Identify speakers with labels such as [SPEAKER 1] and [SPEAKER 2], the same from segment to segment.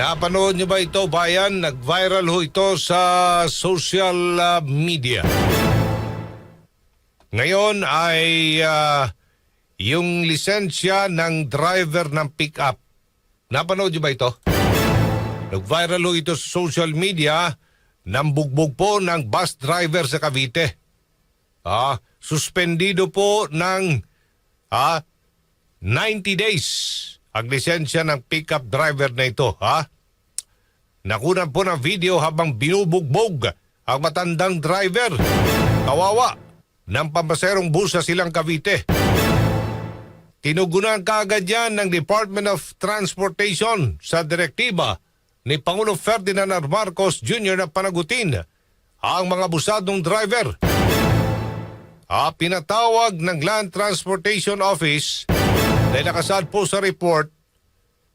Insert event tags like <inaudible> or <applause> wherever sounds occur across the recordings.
[SPEAKER 1] Napanood niyo ba ito, bayan? Nag-viral ho ito sa social ah, media. Ngayon ay ah, yung lisensya ng driver ng pick-up. Napanood niyo ba ito? Nag-viral ho ito sa social media ng bugbog po ng bus driver sa Cavite. Ah, suspendido po ng ah, 90 days ang lisensya ng pickup driver na ito, ha? Nakunan po ng video habang binubugbog ang matandang driver. Kawawa ng pampaserong bus sa silang Cavite. Tinugunan kaagad yan ng Department of Transportation sa direktiba ni Pangulo Ferdinand R. Marcos Jr. na panagutin ang mga busadong driver. Ah, pinatawag ng Land Transportation Office na nakasad po sa report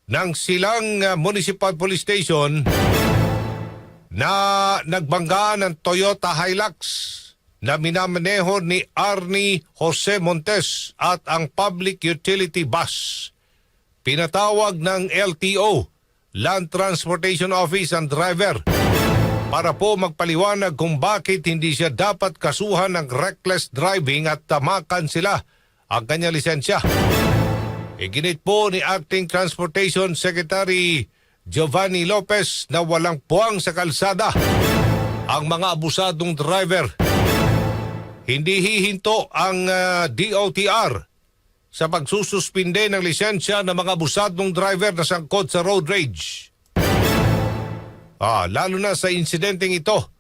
[SPEAKER 1] ng silang uh, Municipal Police Station na nagbanggaan ng Toyota Hilux na minamaneho ni Arnie Jose Montes at ang Public Utility Bus. Pinatawag ng LTO, Land Transportation Office ang driver para po magpaliwanag kung bakit hindi siya dapat kasuhan ng reckless driving at tamakan sila ang kanyang lisensya. Iginit po ni Acting Transportation Secretary Giovanni Lopez na walang puwang sa kalsada ang mga abusadong driver. Hindi hihinto ang ah, DOTR sa pagsususpinde ng lisensya ng mga abusadong driver na sangkot sa road rage. Ah, lalo na sa insidenteng ito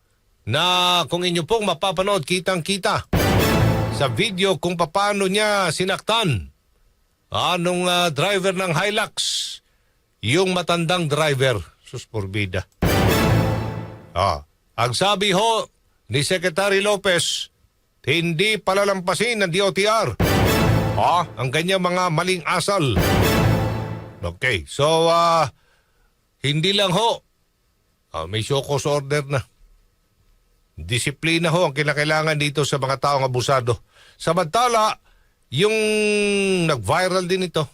[SPEAKER 1] na kung inyo pong mapapanood kitang-kita sa video kung paano niya sinaktan anong ah, driver ng Hilux yung matandang driver sus porbida. Ah, ang sabi ho ni Secretary Lopez hindi palalampasin ng DOTR ah, ang kanyang mga maling asal. Okay, so ah, hindi lang ho Ah, may show cause order na. Disiplina ho ang kinakailangan dito sa mga taong abusado. Samantala, yung nag-viral din ito.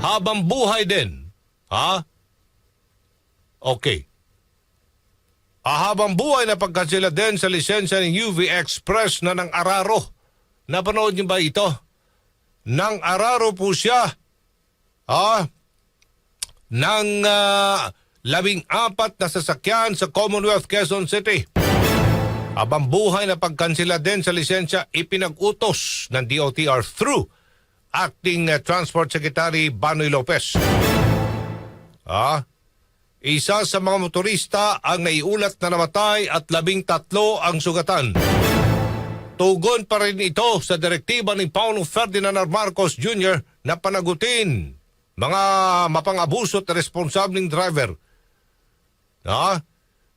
[SPEAKER 1] Habang buhay din. Ha? Okay. Ah, habang buhay na pagkansila din sa lisensya ng UV Express na ng Araro. Napanood niyo ba ito? Nang Araro po siya. Ah, ng ah, labing apat na sasakyan sa Commonwealth Quezon City. Abang buhay na pagkansila din sa lisensya ipinag-utos ng DOTR through Acting uh, Transport Secretary Banoy Lopez. Ah, isa sa mga motorista ang naiulat na namatay at labing tatlo ang sugatan. Tugon pa rin ito sa direktiba ni Paulo Ferdinand. Marcos Jr. na panagutin mga mapangabuso at responsableng driver Ah,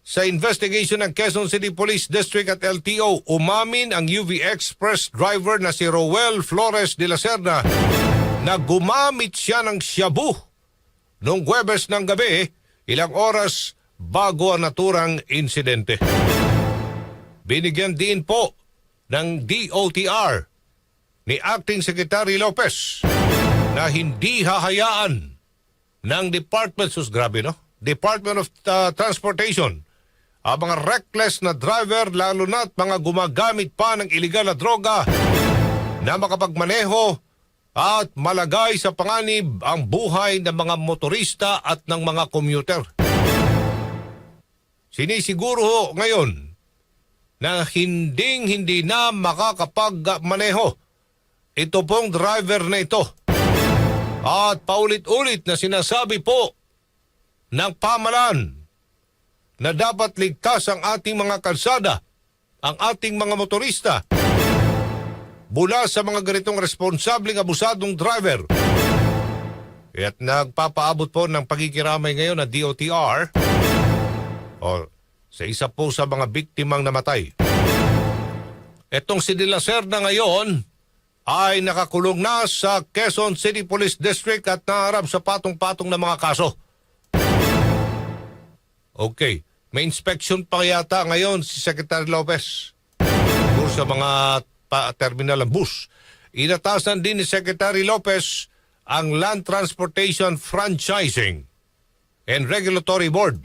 [SPEAKER 1] sa investigation ng Quezon City Police District at LTO, umamin ang UV Express driver na si Roel Flores de la Serna na gumamit siya ng shabu noong Huwebes ng gabi ilang oras bago ang naturang insidente. Binigyan din po ng DOTR ni Acting Secretary Lopez na hindi hahayaan ng Department, sus grabe no? Department of uh, Transportation ang mga reckless na driver lalo na at mga gumagamit pa ng iligal na droga na makapagmaneho at malagay sa panganib ang buhay ng mga motorista at ng mga commuter. Sinisiguro ho ngayon na hinding hindi na makakapagmaneho ito pong driver na ito. At paulit-ulit na sinasabi po ng pamalan na dapat ligtas ang ating mga kalsada, ang ating mga motorista, mula sa mga ganitong responsableng abusadong driver. At nagpapaabot po ng pagkikiramay ngayon na DOTR o sa isa po sa mga biktimang namatay. Etong si De La Serna ngayon ay nakakulong na sa Quezon City Police District at naharap sa patong-patong na mga kaso. Okay. May inspection pa yata ngayon si Secretary Lopez. Siguro sa mga terminal ng bus. Inatasan din ni Secretary Lopez ang land transportation franchising. and Regulatory Board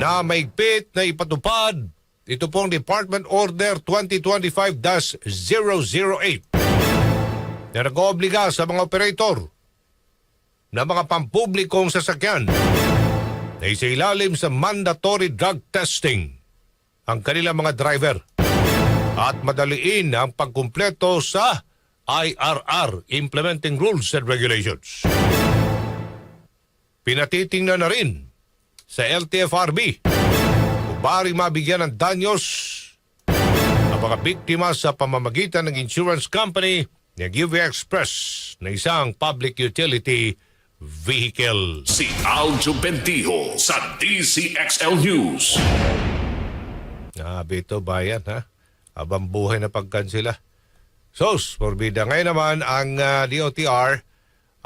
[SPEAKER 1] na maigpit na ipatupad ito pong Department Order 2025-008 na nag-oobliga sa mga operator na mga pampublikong sasakyan na isa ilalim sa mandatory drug testing ang kanilang mga driver at madaliin ang pagkumpleto sa IRR, Implementing Rules and Regulations. Pinatitingnan na rin sa LTFRB kung bari mabigyan ng danyos ang mga biktima sa pamamagitan ng insurance company ng UV Express na isang public utility vehicle.
[SPEAKER 2] Si Aljo Bentijo sa DCXL News.
[SPEAKER 1] Grabe ito, bayan, ha? Abang buhay na pagkansila. Sos, forbida. Ngayon naman, ang ah, DOTR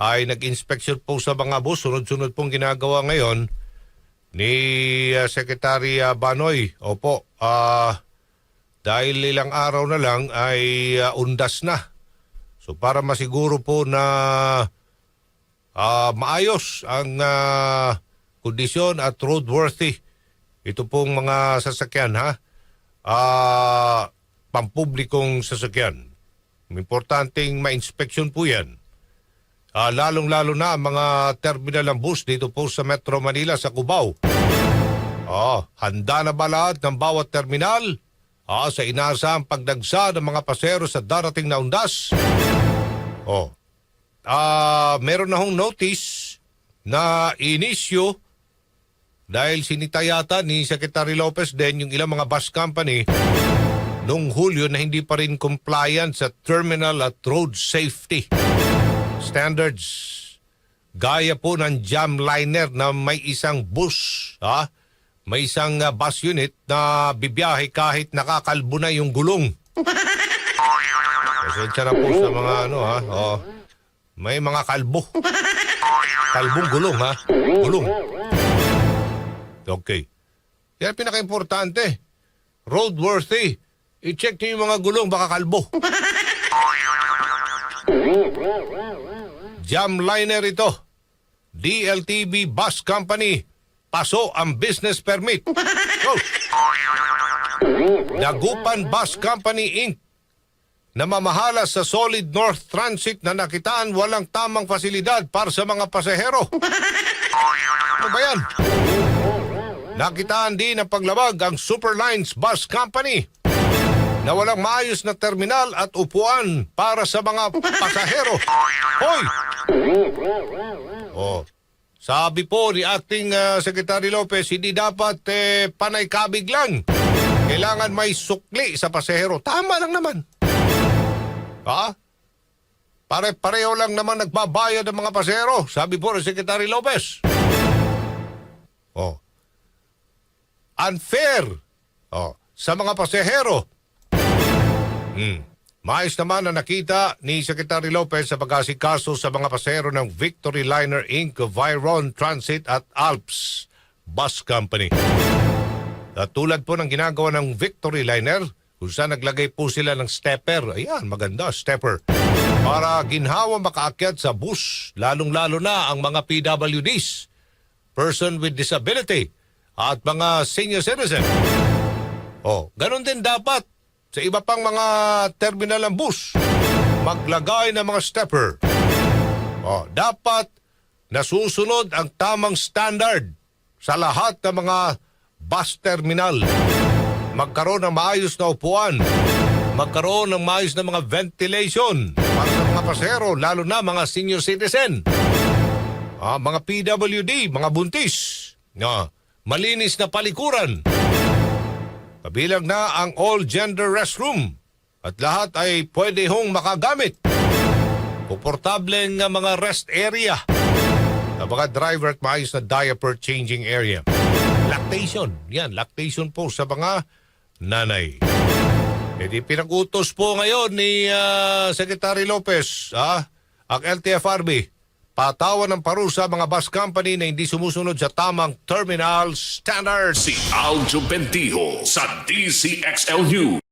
[SPEAKER 1] ay nag-inspection po sa mga bus. Sunod-sunod pong ginagawa ngayon ni ah, Secretary ah, Banoy. Opo, ah, dahil ilang araw na lang ay ah, undas na. So para masiguro po na ah, maayos ang kondisyon at roadworthy ito pong mga sasakyan ha. Ah, pampublikong sasakyan. Importanteng ma-inspection po yan. Ah, lalong-lalo na ang mga terminal ng bus dito po sa Metro Manila sa Cubao. Ah, handa na ba lahat ng bawat terminal? Ah, sa inaasahang pagdagsa ng mga pasero sa darating na undas? Oh. Ah, meron na hong notice na inisyo dahil sinita yata ni Secretary Lopez din yung ilang mga bus company noong Hulyo na hindi pa rin compliant sa terminal at road safety standards. Gaya po ng jam liner na may isang bus, ha? may isang uh, bus unit na bibiyahe kahit nakakalbo na yung gulong. <laughs> Pasensya na po sa mga ano ha. Oh, may mga kalbo. Kalbong gulong ha. Gulong. Okay. Yan ang pinaka-importante. Roadworthy. I-check niyo yung mga gulong, baka kalbo. Jam liner ito. DLTV Bus Company. Paso ang business permit. Go. Dagupan Bus Company Inc. na mamahala sa Solid North Transit na nakitaan walang tamang fasilidad para sa mga pasahero. <laughs> Ano ba yan? Nakitaan din ng paglabag ang Superlines Bus Company na walang maayos na terminal at upuan para sa mga pasahero. Hoy! Oh. Sabi po ni Acting ah, Secretary Lopez, hindi dapat eh, panay kabig lang. Kailangan may sukli sa pasahero. Tama lang naman. Ha? Pare-pareho lang naman nagbabayad ng mga pasahero, sabi po ni Secretary Lopez. Oh. Unfair. Oh, sa mga pasahero. Hmm. Mais naman na nakita ni Secretary Lopez sa pag-asikaso sa mga pasahero ng Victory Liner Inc., Viron Transit at Alps Bus Company. At tulad po ng ginagawa ng Victory Liner, kung saan naglagay po sila ng stepper. Ayan, maganda, stepper. Para ginhawa makaakyat sa bus, lalong-lalo na ang mga PWDs, person with disability, at mga senior citizen. Oh, ganun din dapat sa iba pang mga terminal ng bus. Maglagay ng mga stepper. Oh, dapat nasusunod ang tamang standard sa lahat ng mga bus terminal. Magkaroon ng maayos na upuan. Magkaroon ng maayos na mga ventilation para sa mga pasero, lalo na mga senior citizen. Ah, mga PWD, mga buntis. Ah, malinis na palikuran. Kabilang na ang all-gender restroom at lahat ay pwede hong makagamit. Komportable nga mga rest area na mga driver at maayos na diaper changing area. Lactation, yan, lactation po sa mga nanay. E di pinag-utos po ngayon ni ah, Secretary Lopez, ah, ang LTFRB, patawan ng parusa mga bus company na hindi sumusunod sa tamang terminal standards.
[SPEAKER 2] Si Aljo Bentijo sa DCXL News.